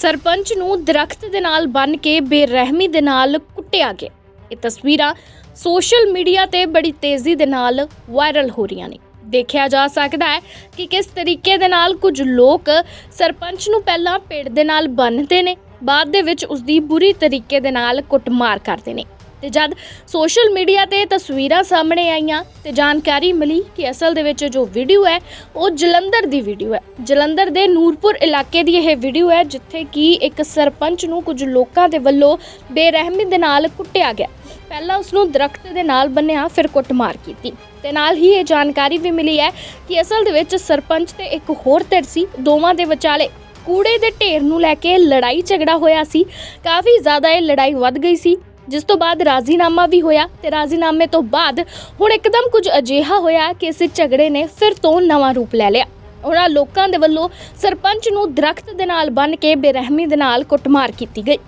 ਸਰਪੰਚ ਨੂੰ ਦਰਖਤ ਦੇ ਨਾਲ ਬੰਨ ਕੇ ਬੇਰਹਿਮੀ ਦੇ ਨਾਲ ਕੁੱਟਿਆ ਗਿਆ। ਇਹ ਤਸਵੀਰਾਂ ਸੋਸ਼ਲ ਮੀਡੀਆ ਤੇ ਬੜੀ ਤੇਜ਼ੀ ਦੇ ਨਾਲ ਵਾਇਰਲ ਹੋ ਰਹੀਆਂ ਨੇ। ਦੇਖਿਆ ਜਾ ਸਕਦਾ ਹੈ ਕਿ ਕਿਸ ਤਰੀਕੇ ਦੇ ਨਾਲ ਕੁਝ ਲੋਕ ਸਰਪੰਚ ਨੂੰ ਪਹਿਲਾਂ ਪੇੜ ਦੇ ਨਾਲ ਬੰਨ੍ਹਦੇ ਨੇ, ਬਾਅਦ ਦੇ ਵਿੱਚ ਉਸ ਦੀ ਬੁਰੀ ਤਰੀਕੇ ਦੇ ਨਾਲ ਕੁੱਟਮਾਰ ਕਰਦੇ ਨੇ। ਤੇ ਜਦ ਸੋਸ਼ਲ ਮੀਡੀਆ ਤੇ ਤਸਵੀਰਾਂ ਸਾਹਮਣੇ ਆਈਆਂ ਤੇ ਜਾਣਕਾਰੀ ਮਿਲੀ ਕਿ ਅਸਲ ਦੇ ਵਿੱਚ ਜੋ ਵੀਡੀਓ ਹੈ, ਉਹ ਜਲੰਧਰ ਦੀ ਵੀਡੀਓ ਹੈ। ਜਲੰਧਰ ਦੇ ਨੂਰਪੁਰ ਇਲਾਕੇ ਦੀ ਇਹ ਵੀਡੀਓ ਹੈ, ਜਿੱਥੇ ਕਿ ਇੱਕ ਸਰਪੰਚ ਨੂੰ ਕੁਝ ਲੋਕਾਂ ਦੇ ਵੱਲੋਂ ਬੇਰਹਿਮੀ ਦੇ ਨਾਲ ਕੁੱਟਿਆ ਗਿਆ। ਪਹਿਲਾਂ ਉਸ ਨੂੰ ਦਰਖਤ ਦੇ ਨਾਲ ਬੰਨਿਆ, ਫਿਰ ਕੁੱਟਮਾਰ ਕੀਤੀ। ਤੇ ਨਾਲ ਹੀ ਇਹ ਜਾਣਕਾਰੀ ਵੀ ਮਿਲੀ ਹੈ ਕਿ ਅਸਲ ਦੇ ਵਿੱਚ ਸਰਪੰਚ ਤੇ ਇੱਕ ਹੋਰ ਧਿਰ ਸੀ, ਦੋਵਾਂ ਦੇ ਵਿਚਾਲੇ ਕੂੜੇ ਦੇ ਢੇਰ ਨੂੰ ਲੈ ਕੇ ਲੜਾਈ ਝਗੜਾ ਹੋਇਆ ਸੀ। ਕਾਫੀ ਜ਼ਿਆਦਾ ਇਹ ਲੜਾਈ ਵੱਧ ਗਈ ਸੀ। ਜਿਸ ਤੋਂ ਬਾਅਦ ਰਾਜ਼ੀਨਾਮਾ ਵੀ ਹੋਇਆ ਤੇ ਰਾਜ਼ੀਨਾਮੇ ਤੋਂ ਬਾਅਦ ਹੁਣ ਇੱਕਦਮ ਕੁਝ ਅਜਿਹਾ ਹੋਇਆ ਕਿ ਇਸ ਝਗੜੇ ਨੇ ਫਿਰ ਤੋਂ ਨਵਾਂ ਰੂਪ ਲੈ ਲਿਆ। ਉਹਨਾਂ ਲੋਕਾਂ ਦੇ ਵੱਲੋਂ ਸਰਪੰਚ ਨੂੰ ਦਰਖਤ ਦੇ ਨਾਲ ਬੰਨ ਕੇ ਬੇਰਹਿਮੀ ਦੇ ਨਾਲ ਕੁੱਟਮਾਰ ਕੀਤੀ ਗਈ।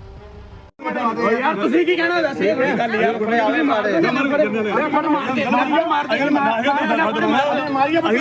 ਯਾਰ ਤੁਸੀਂ ਕੀ ਕਹਿਣਾ ਦੱਸ ਇਹ ਗੱਲ ਯਾਰ ਬੜੇ ਆਵੇ ਮਾਰੇ ਫੜ ਮਾਰ ਕੇ ਮਾਰ ਮਾਰ ਦੇ। ਮਾਰੀਆ ਕੋਈ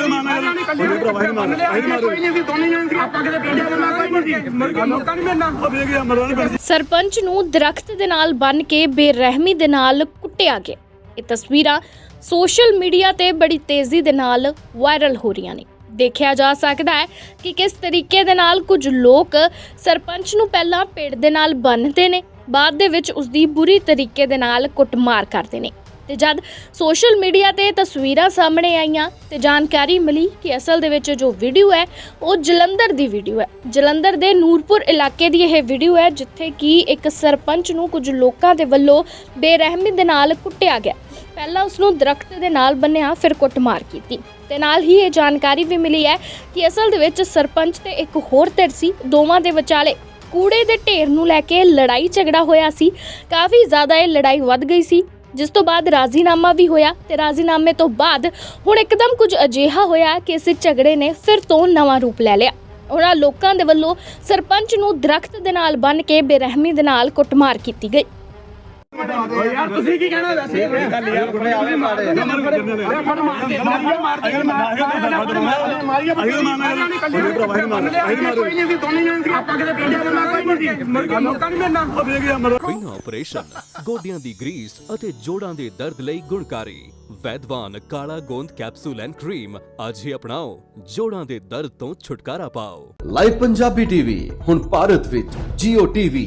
ਨਹੀਂ ਸੀ ਦੋਨੇ ਜਣੇ ਆਪਾਂ ਕਿਤੇ ਪੀੜਿਆ ਦੇ ਮੈਂ ਕੋਈ ਨਹੀਂ ਸੀ। ਲੋਕਾਂ ਨੇ ਮੇਰੇ ਨਾਲ ਸਰਪੰਚ ਨੂੰ ਦਰਖਤ ਦੇ ਨਾਲ ਬੰਨ ਕੇ ਬੇਰਹਿਮੀ ਦੇ ਨਾਲ ਕੁੱਟਿਆ ਗਿਆ। ਇਹ ਤਸਵੀਰਾਂ ਸੋਸ਼ਲ ਮੀਡੀਆ ਤੇ ਬੜੀ ਤੇਜ਼ੀ ਦੇ ਨਾਲ ਵਾਇਰਲ ਹੋ ਰਹੀਆਂ ਨੇ। ਦੇਖਿਆ ਜਾ ਸਕਦਾ ਹੈ ਕਿ ਕਿਸ ਤਰੀਕੇ ਦੇ ਨਾਲ ਕੁਝ ਲੋਕ ਸਰਪੰਚ ਨੂੰ ਪਹਿਲਾਂ ਪੇੜ ਦੇ ਨਾਲ ਬੰਨ੍ਹਦੇ ਨੇ। ਬਾਅਦ ਦੇ ਵਿੱਚ ਉਸ ਦੀ ਬੁਰੀ ਤਰੀਕੇ ਦੇ ਨਾਲ ਕੁੱਟਮਾਰ ਕਰਦੇ ਨੇ। ਤੇ ਜਦ ਸੋਸ਼ਲ ਮੀਡੀਆ ਤੇ ਤਸਵੀਰਾਂ ਸਾਹਮਣੇ ਆਈਆਂ ਤੇ ਜਾਣਕਾਰੀ ਮਿਲੀ ਕਿ ਅਸਲ ਦੇ ਵਿੱਚ ਜੋ ਵੀਡੀਓ ਹੈ, ਉਹ ਜਲੰਧਰ ਦੀ ਵੀਡੀਓ ਹੈ। ਜਲੰਧਰ ਦੇ ਨੂਰਪੁਰ ਇਲਾਕੇ ਦੀ ਇਹ ਵੀਡੀਓ ਹੈ, ਜਿੱਥੇ ਕਿ ਇੱਕ ਸਰਪੰਚ ਨੂੰ ਕੁਝ ਲੋਕਾਂ ਦੇ ਵੱਲੋਂ ਬੇਰਹਿਮੀ ਦੇ ਨਾਲ ਕੁੱਟਿਆ ਗਿਆ। ਪਹਿਲਾਂ ਉਸ ਨੂੰ ਦਰਖਤ ਦੇ ਨਾਲ ਬੰਨਿਆ ਫਿਰ ਕੁੱਟਮਾਰ ਕੀਤੀ। ਤੇ ਨਾਲ ਹੀ ਇਹ ਜਾਣਕਾਰੀ ਵੀ ਮਿਲੀ ਹੈ ਕਿ ਅਸਲ ਦੇ ਵਿੱਚ ਸਰਪੰਚ ਤੇ ਇੱਕ ਹੋਰ ਧਿਰ ਸੀ, ਦੋਵਾਂ ਦੇ ਵਿਚਾਲੇ ਕੂੜੇ ਦੇ ਢੇਰ ਨੂੰ ਲੈ ਕੇ ਲੜਾਈ ਝਗੜਾ ਹੋਇਆ ਸੀ। ਕਾਫੀ ਜ਼ਿਆਦਾ ਇਹ ਲੜਾਈ ਵੱਧ ਗਈ ਸੀ। ਜਿਸ ਤੋਂ ਬਾਅਦ ਰਾਜ਼ੀਨਾਮਾ ਵੀ ਹੋਇਆ ਤੇ ਰਾਜ਼ੀਨਾਮੇ ਤੋਂ ਬਾਅਦ ਹੁਣ ਇੱਕਦਮ ਕੁਝ ਅਜਿਹਾ ਹੋਇਆ ਕਿ ਇਸ ਝਗੜੇ ਨੇ ਫਿਰ ਤੋਂ ਨਵਾਂ ਰੂਪ ਲੈ ਲਿਆ। ਉਹਨਾਂ ਲੋਕਾਂ ਦੇ ਵੱਲੋਂ ਸਰਪੰਚ ਨੂੰ ਦਰਖਤ ਦੇ ਨਾਲ ਬੰਨ ਕੇ ਬੇਰਹਿਮੀ ਦੇ ਨਾਲ ਕੁੱਟਮਾਰ ਕੀਤੀ ਗਈ। ਯਾਰ ਤੁਸੀਂ ਕੀ ਕਹਿਣਾ? ਦੱਸ ਇਹ ਗੱਲ ਯਾਰ। ਬੜੇ ਆਵੇ ਮਾਰੇ ਫੜ ਮਾਰ ਕੇ ਮਾਰ ਦੇ ਮਾਰੀਆ ਕੋਈ ਨਹੀਂ ਸੀ ਦੋਨੇ ਜਣੇ ਆਪਾਂ ਕਿਤੇ ਪੀੜਿਆ ਦੇ ਮੈਂ ਕੋਈ ਨਹੀਂ ਸੀ ਲੋਕਾਂ ਨੇ ਮੇਰੇ ਨਾਲ ਬਿਨਾ ਆਪਰੇਸ਼ਨ ਗੋਡਿਆਂ ਦੀ ਗਰੀਸ ਅਤੇ ਜੋੜਾਂ ਦੇ ਦਰਦ ਲਈ ਗੁਣਕਾਰੀ। ਵੈਦਵਾਨ ਕਾਲਾ ਗੋਂਦ ਕੈਪਸੂਲ ਐਂਡ ਕਰੀਮ ਅੱਜ ਹੀ ਅਪਣਾਓ। ਜੋੜਾਂ ਦੇ ਦਰਦ ਤੋਂ ਛੁਟਕਾਰਾ ਪਾਓ। ਲਾਈਵ ਪੰਜਾਬੀ ਟੀਵੀ ਹੁਣ ਭਾਰਤ ਵਿੱਚ Jio TV,